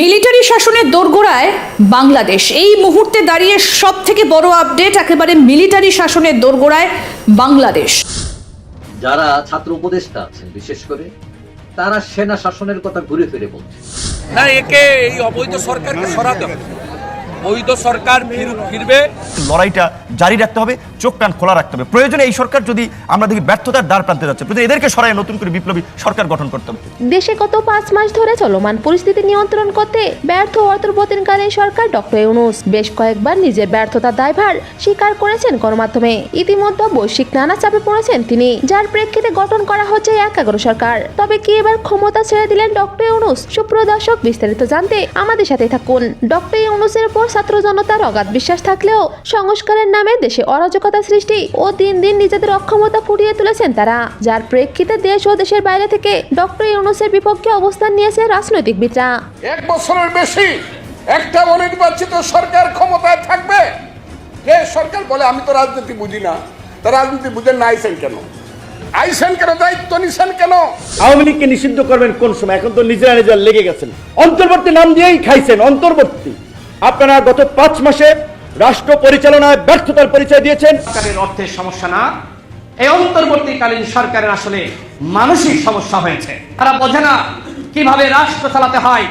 Military শাসনের দোরগোড়ায় বাংলাদেশ। এই মুহূর্তে দাঁড়িয়ে সব থেকে বড় আপডেট একেবারে মিলিটারি শাসনের দোরগোড়ায় বাংলাদেশ। যারা ছাত্র উপদেষ্টা আছেন বিশেষ করে তারা সেনা শাসনের কথা ঘুরে ফিরে বলছে। না একে এই অবৈধ সরকারকে সরাতে হবে। বৈধ সরকার ফিরবে। লড়াইটা জারি রাখতে হবে। চোখ কান খোলা রাখতে হবে। প্রয়োজনে এই সরকার যদি আমরা দেখি ব্যর্থতার দ্বার প্রান্তে যাচ্ছে প্রয়োজনে এদেরকে সরাই নতুন করে বিপ্লবী সরকার গঠন করতে হবে। দেশে গত পাঁচ মাস ধরে চলমান পরিস্থিতি নিয়ন্ত্রণ করতে ব্যর্থ অন্তর্বর্তীকালীন সরকার ডক্টর ইউনুস বেশ কয়েকবার নিজের ব্যর্থতার দায়ভার স্বীকার করেছেন গণমাধ্যমে। ইতিমধ্যে বৈশ্বিক নানা চাপে পড়েছেন তিনি, যার প্রেক্ষিতে গঠন করা হচ্ছে এক এগারো সরকার। তবে কি এবার ক্ষমতা ছেড়ে দিলেন ডক্টর ইউনুস? সুপ্রিয় দর্শক, বিস্তারিত জানতে আমাদের সাথে থাকুন। ডক্টর ইউনুসের উপর ছাত্র জনতার অগাধ বিশ্বাস থাকলেও সংস্কারের নামে দেশে অরাজকতা সৃষ্টি ও দিন দিন নিজেদের অক্ষমতা ফুটিয়ে তুলেছেন তারা। যার প্রেক্ষিতে দেশ ও দেশের বাইরে থেকে ডক্টর ইউনুসের বিপক্ষে অবস্থান নিয়েছে রাজনৈতিকবিদরা এক বছরের বেশি একটা অনির্বাচিত সরকার ক্ষমতায় থাকবে। যে সরকার বলে? আমি তো রাজনীতি বুঝি না। তা রাজনীতি বুঝেন না আইসেন কেন? আইসেন কেন? দায়িত্ব নিছেন কেন? আওয়ামী লীগকে নিষিদ্ধ করবেন কোন সময়? এখন তো নিজেরা নিজেরা লেগে গেছেন। অন্তর্বর্তী নাম দিয়েই খাইছেন অন্তর্বর্তী। আপনারা গত পাঁচ মাসে রাষ্ট্র পরিচালনায় ব্যর্থতার পরিচয় দিয়েছেন। সরকারের অর্থের সমস্যা না, এই অন্তর্বর্তীকালীন সরকারের আসলে মানসিক সমস্যা হয়েছে। তারা বোঝে না কীভাবে রাষ্ট্র চালাতে হয়।